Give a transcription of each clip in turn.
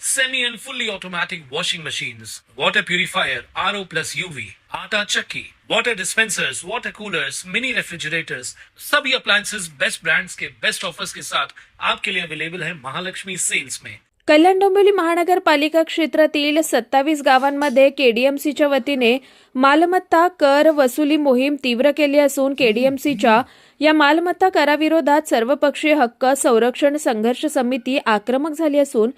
semi and fully automatic washing machines, water purifier, RO plus UV, आटा चक्की, water dispensers, water coolers, mini refrigerators, सभी appliances best brands के best offers के साथ आपके लिए अवेलेबल है महालक्ष्मी सेल्स में कल्याण डोंबिवली महानगरपालिका क्षेत्रातील सत्तावीस गावांमध्ये केडीएमसीच्या वतीने मालमत्ता कर वसुली मोहीम तीव्र केली असून केडीएमसीच्या या मालमत्ता कराविरोधात सर्वपक्षीय हक्क संरक्षण संघर्ष समिती आक्रमक झाली असून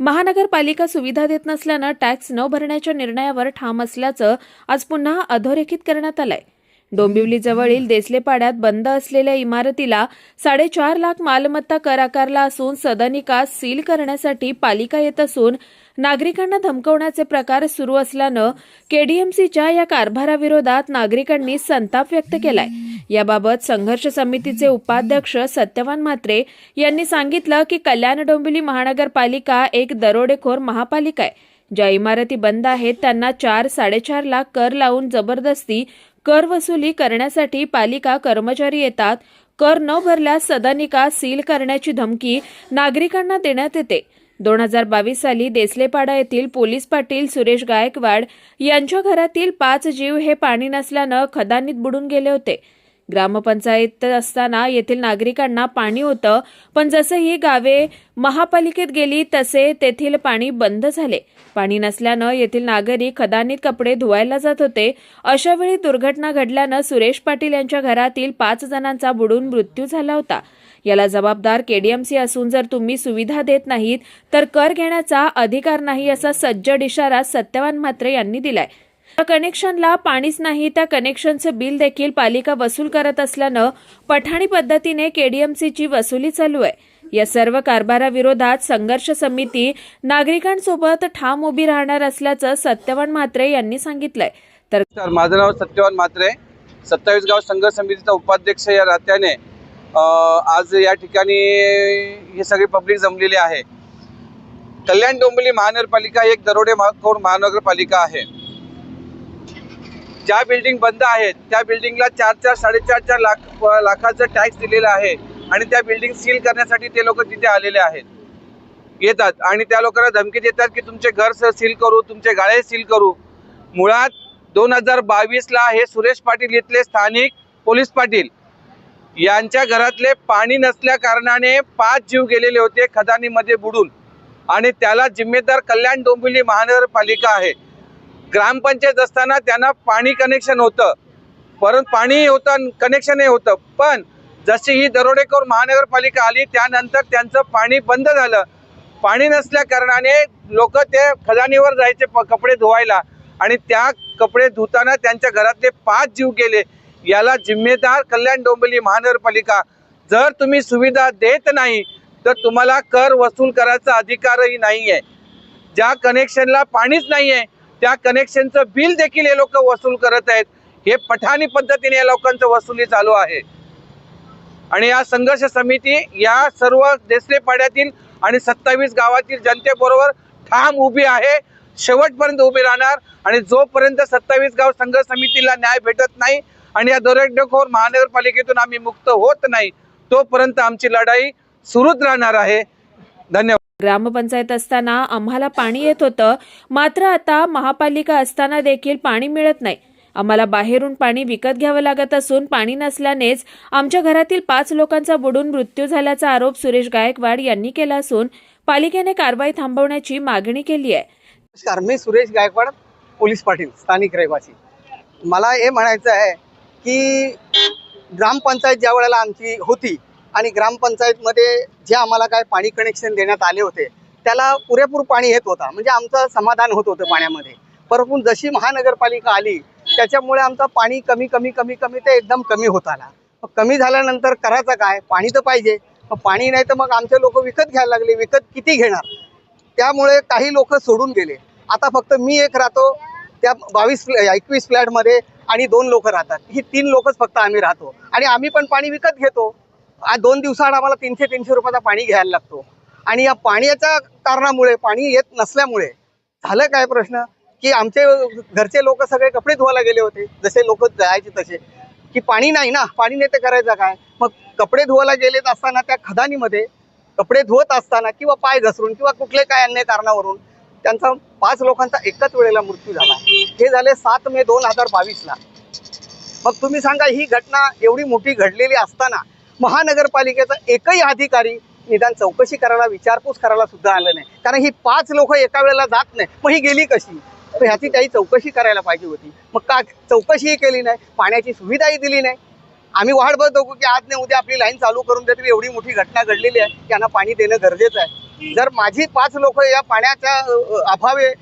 महानगरपालिका सुविधा देत नसल्यानं टॅक्स न भरण्याच्या निर्णयावर ठाम असल्याचं आज पुन्हा अधोरेखित करण्यात आलंय. डोंबिवलीजवळील देसलेपाड्यात बंद असलेल्या इमारतीला साडेचार लाख मालमत्ता कर आकारला असून सदनिका सील करण्यासाठी पालिका येत असून नागरिकांना धमकवण्याचे प्रकार सुरू असल्यानं केडीएमसीच्या या कारभाराविरोधात नागरिकांनी संताप व्यक्त केलाय. याबाबत संघर्ष समितीचे उपाध्यक्ष सत्यवान म्हात्रे यांनी सांगितलं की कल्याण डोंबिवली महानगरपालिका एक दरोडेखोर महापालिका आहे. ज्या इमारती बंद आहेत त्यांना चार साडेचार लाख कर लावून जबरदस्ती कर वसुली करण्यासाठी पालिका कर्मचारी येतात. कर न भरल्यास सदनिका सील करण्याची धमकी नागरिकांना देण्यात येते. दोन हजार बावीस साली देसलेपाडा येथील पोलीस पाटील सुरेश गायकवाड यांच्या घरातील पाच जीव हे पाणी नसल्यानं खदानीत बुडून गेले होते. ग्रामपंचायत असताना येथील नागरिकांना पाणी होतं पण जसं ही गावे महापालिकेत गेली तसे तेथील पाणी बंद झाले. पाणी नसल्यानं येथील नागरिक खदानीत कपडे धुवायला जात होते. अशा वेळी दुर्घटना घडल्यानं सुरेश पाटील यांच्या घरातील पाच जणांचा बुडून मृत्यू झाला होता. याला जबाबदार केडीएमसी असून जर तुम्ही सुविधा देत नाहीत तर कर घेण्याचा अधिकार नाही असा सज्जड इशारा सत्यवान म्हात्रे यांनी दिलाय. या कनेक्शनला पाणीच नाही त्या कनेक्शनचं बिल देखील पालिका वसूल करत असल्यानं पठाणी पद्धतीने केडीएमसीची वसुली चालू आहे. या सर्व कारभाराविरोधात संघर्ष समिती नागरिकांसोबत ठाम उभी राहणार असल्याचं सत्यवान म्हात्रे यांनी सांगितलंय. तर माझं नाव सत्यवान म्हात्रे. सत्तावीस गाव संघर्ष समितीचा उपाध्यक्ष या नात्याने आज या ठिकाणी ही सगळी पब्लिक जमलेली आहे. कल्याण डोंबिवली महानगरपालिका एक दरोडे महाखोर महानगरपालिका आहे. ज्या बिल्डिंग बंद आहेत त्या बिल्डिंगला चार चार साडेचार चार लाख लाखाचं टॅक्स दिलेलं आहे आणि त्या बिल्डिंग सील करण्यासाठी ते लोक तिथे आलेले आहेत. येतात आणि त्या लोकांना धमकी देतात की तुमचे घर सील करू तुमचे गाळे सील करू. मुळात दोन हजार बावीसला हे सुरेश पाटील इथले स्थानिक पोलीस पाटील यांच्या घरातले पाणी नसल्या कारणाने पाच जीव गेलेले होते खदानीमध्ये बुडून आणि त्याला जिम्मेदार कल्याण डोंबिवली महानगरपालिका आहे. ग्रामपंचायत असताना त्यांना पाणी कनेक्शन होतं. परंतु पाणी होतं कनेक्शनही होतं. पण जशी ही दरोडेखोर महानगरपालिका आली त्यानंतर त्यांचं पाणी बंद झालं. पाणी नसल्या कारणाने लोक ते खजानीवर जायचे प कपडे धुवायला. आणि त्या कपडे धुताना त्यांच्या घरातले पाच जीव गेले. याला जिम्मेदार कल्याण डोंबिवली महानगरपालिका. जर तुम्ही सुविधा देत नाही तर तुम्हाला कर वसूल करायचा अधिकारही नाही आहे ज्या कनेक्शनला पाणीच नाही आहे त्या कनेक्शनचं बिल देखील हे लोक वसूल करत आहेत. हे पठाणी पद्धतीने या लोकांचं वसुली चालू आहे. आणि या संघर्ष समिती या सर्व देसले पाड्यातील आणि सत्तावीस गावातील जनतेबरोबर ठाम उभी आहे. शेवटपर्यंत उभी राहणार आणि जोपर्यंत सत्तावीस गाव संघर्ष समितीला न्याय भेटत नाही आणि या दरोडेखोर महानगरपालिकेतून आम्ही मुक्त होत नाही तोपर्यंत आमची लढाई सुरूच राहणार आहे. धन्यवाद. ग्रामपंचायत असताना आम्हाला पाणी येत होतं. मात्र आता महापालिका असताना देखील पाणी मिळत नाही. आम्हाला बाहेरून पाणी विकत घ्यावं लागत असून पाणी नसल्यानेच आमच्या घरातील पाच लोकांचा बुडून मृत्यू झाल्याचा आरोप सुरेश गायकवाड यांनी केला असून पालिकेने कारवाई थांबवण्याची मागणी केली आहे. नमस्कार मी सुरेश गायकवाड पोलीस पाटील स्थानिक रहिवासी. मला हे म्हणायचं आहे की ग्रामपंचायत ज्या वेळेला आमची होती आणि ग्रामपंचायतमध्ये जे आम्हाला काय पाणी कनेक्शन देण्यात आले होते त्याला पुरेपूर पाणी येत होता. म्हणजे आमचं समाधान होत होतं पाण्यामध्ये. परंतु जशी महानगरपालिका आली त्याच्यामुळे आमचं पाणी कमी कमी कमी कमी ते एकदम कमी होत आला. कमी झाल्यानंतर करायचं काय? पाणी तर पाहिजे. पाणी नाही तर मग आमचे लोक विकत घ्यायला लागले. विकत किती घेणार? त्यामुळे काही लोक सोडून गेले. आता फक्त मी एक राहतो त्या बावीस एकवीस फ्लॅटमध्ये आणि दोन लोक राहतात. ही तीन लोकच फक्त आम्ही राहतो. आणि आम्ही पण पाणी विकत घेतो. दोन दिवसाआड आम्हाला तीनशे तीनशे रुपयाचा पाणी घ्यायला लागतो. आणि या पाण्याच्या कारणामुळे पाणी येत नसल्यामुळे झालं काय प्रश्न? की आमचे घरचे लोक सगळे कपडे धुवायला गेले होते. जसे लोक जायचे तसे. की पाणी नाही ना? पाणी नाही ते करायचं काय? मग कपडे धुवायला गेलेत असताना त्या खदानीमध्ये कपडे धुवत असताना किंवा पाय घसरून किंवा कुठले काय अन्य कारणावरून त्यांचा पाच लोकांचा एकाच वेळेला मृत्यू झाला. हे झाले सात मे दोन हजार बावीसला. मग तुम्ही सांगा ही घटना एवढी मोठी घडलेली असताना महानगरपालिकेचा एकही अधिकारी निदान चौकशी करायला विचारपूस करायला सुद्धा आलं नाही. कारण ही पाच लोक एका वेळेला जात नाही. मग ही गेली कशी? तर ह्याची काही चौकशी करायला पाहिजे होती. मग का चौकशीही केली नाही? पाण्याची सुविधाही दिली नाही? आम्ही वाट होतो की आज नाही उद्या आपली लाईन चालू करून देतील एवढी मोठी घटना घडलेली आहे की पाणी देणं गरजेचं आहे. जर माझी पाच लोक या पाण्याच्या अभावे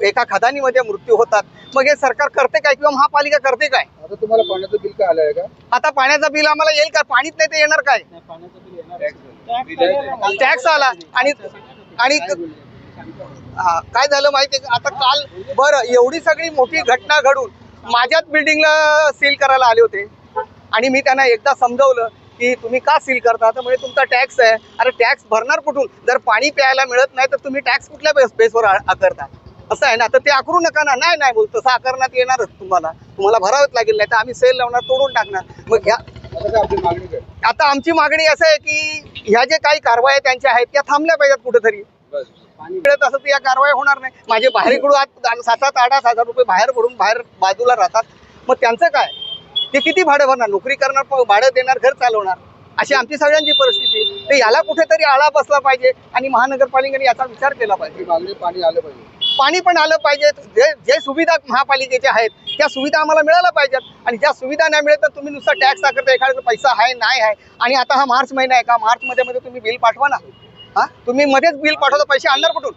एका खदानीमध्ये मृत्यू होतात. मग हे सरकार करते काय किंवा महापालिका करते काय? आता तुम्हाला पाण्याचं बिल काय आलं आहे का? आता पाण्याचं बिल आम्हाला येईल का? पाणीच नाही ते येणार काय? टॅक्स आला. आणि आणि काय झालं माहितीये का? आता काल बरं एवढी सगळी मोठी घटना घडून माझ्याच बिल्डिंगला सील करायला आले होते. आणि मी त्यांना एकदा समजवलं की तुम्ही का सील करता? तर म्हणजे तुमचा टॅक्स आहे. अरे टॅक्स भरणार कुठून? जर पाणी प्यायला मिळत नाही तर तुम्ही टॅक्स कुठल्या बेस बेसवर आकारता? असं आहे ना तर ते आकरू नका ना. नाही नाही बोल तसं आकारण्यात येणारच तुम्हाला. तुम्हाला भरावंच लागेल नाही तर आम्ही सेल लावणार तोडून टाकणार. मग ह्या आता आमची मागणी असं आहे की ह्या जे काही कारवाया त्यांच्या आहेत त्या थांबल्या पाहिजेत कुठेतरी. बस मिळत असं तर या कारवाया होणार नाही. माझे बाहेरकडून आज सात सात आठ आठ हजार रुपये बाहेर पडून बाहेर बाजूला राहतात. मग त्यांचं काय? ते किती भाडं भरणार? नोकरी करणार भाडं देणार घर चालवणार? अशी आमची सगळ्यांची परिस्थिती. तर याला कुठेतरी आळा बसला पाहिजे आणि महानगरपालिकेने याचा विचार केला पाहिजे. मागणी पाणी आलं पाहिजे. पाणी पण आलं पाहिजे. जे जे सुविधा महापालिकेच्या आहेत त्या सुविधा आम्हाला मिळायला पाहिजेत. आणि ज्या सुविधा नाही मिळत तर तुम्ही नुसता टॅक्स आकारता एखाद्याचा पैसा आहे नाही आहे. आणि आता हा मार्च महिना आहे का? मार्चमध्ये मध्ये तुम्ही बिल पाठवा ना. हां? तुम्ही मध्येच बिल पाठवता पैसे आणणार कुठून?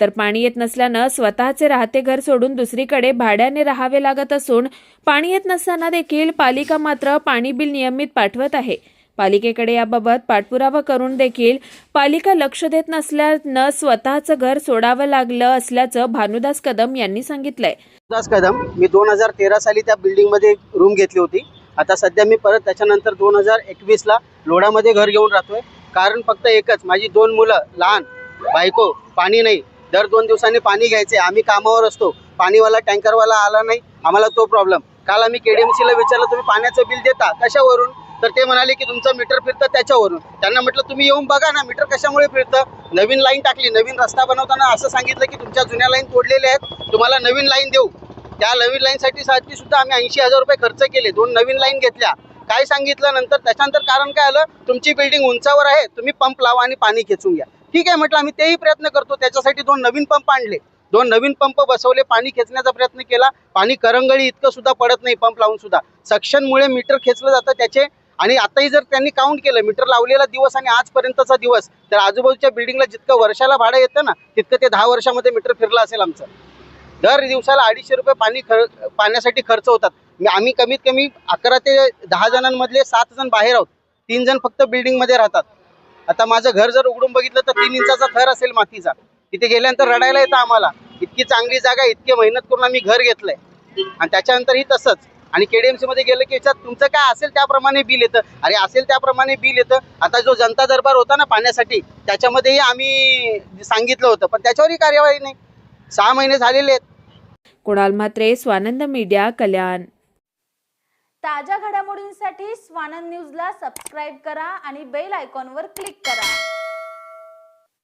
तर पाणी येत नसल्यानं स्वतःचे राहते घर सोडून दुसरीकडे भाड्याने राहावे लागत असून पाणी येत नसताना देखील पालिका मात्र पाणी बिल नियमित पाठवत आहे. पालिकेकडे याबाबत पाठपुरावा करून देखील पालिका लक्ष देत नसल्यानं स्वतःचं घर सोडावं लागलं असल्याचं भानुदास कदम यांनी सांगितलंय. दास कदम मी दोन हजार तेरा साली त्या बिल्डिंगमध्ये रूम घेतली होती. आता सध्या मी परत त्याच्यानंतर दोन हजार एकवीसला लोढामध्ये घर घेऊन राहतोय. कारण फक्त एकच माझी दोन मुलं लहान बायको पाणी नाही. दर दोन दिवसांनी पाणी घ्यायचे. आम्ही कामावर असतो. पाणीवाला टँकरवाला आला नाही. आम्हाला तो प्रॉब्लेम काल आम्ही के डी एम सीला विचारलं तुम्ही पाण्याचं बिल देता? कशावरून? तर ते म्हणाले की तुमचं मीटर फिरतं त्याच्यावरून. त्यांना म्हटलं तुम्ही येऊन बघा ना मीटर कशामुळे फिरतं? नवीन लाईन टाकली नवीन रस्ता बनवताना असं सांगितलं की तुमच्या जुन्या लाईन तोडलेल्या आहेत तुम्हाला नवीन लाईन देऊ. त्या नवीन लाईनसाठी साठी सुद्धा आम्ही ऐंशी हजार रुपये खर्च केले दोन नवीन लाईन घेतल्या. काय सांगितलं नंतर? त्याच्यानंतर कारण काय आलं? तुमची बिल्डिंग उंचावर आहे तुम्ही पंप लावा आणि पाणी खेचून घ्या. ठीक आहे म्हटलं आम्ही तेही प्रयत्न करतो त्याच्यासाठी दोन नवीन पंप आणले. दोन नवीन पंप बसवले पाणी खेचण्याचा प्रयत्न केला. पाणी करंगळी इतकं सुद्धा पडत नाही पंप लावून सुद्धा. सक्शनमुळे मीटर खेचलं जातं त्याचे आणि आताही जर त्यांनी काउंट केलं मीटर लावलेला दिवस आणि आजपर्यंतचा दिवस तर आजूबाजूच्या बिल्डिंगला जितकं वर्षाला भाडं येतं ना तितकं ते दहा वर्षामध्ये मीटर फिरलं असेल आमचं. दर दिवसाला अडीचशे रुपये पाणी खर पाण्यासाठी खर्च होतात. आम्ही कमीत कमी अकरा ते दहा जणांमधले सात जण बाहेर आहोत. तीन जण फक्त बिल्डिंगमध्ये राहतात. आता माझं घर जर उघडून बघितलं तर तीन इंचाचा थर असेल मातीचा. तिथे गेल्यानंतर रडायला येतं आम्हाला. इतकी चांगली जागा इतकी मेहनत करून आम्ही घर घेतलंय. आणि त्याच्यानंतरही तसंच. आणि केडीएमसी मध्ये गेलं की याच्यात तुमचं काय असेल त्याप्रमाणे बिल येतं. अरे असेल त्याप्रमाणे बिल येतं. आता जो जनता दरबार होता ना पाण्यासाठी त्याच्यामध्येही आम्ही सांगितलं होतं पण त्याच्यावरही कार्यवाही नाही. सहा महिने झालेले आहेत. कुणाल म्हात्रे स्वानंद मीडिया कल्याण. ताज्या घडामोडींसाठी स्वानंद न्यूजला सबस्क्राईब करा आणि बेल आयकॉनवर क्लिक करा.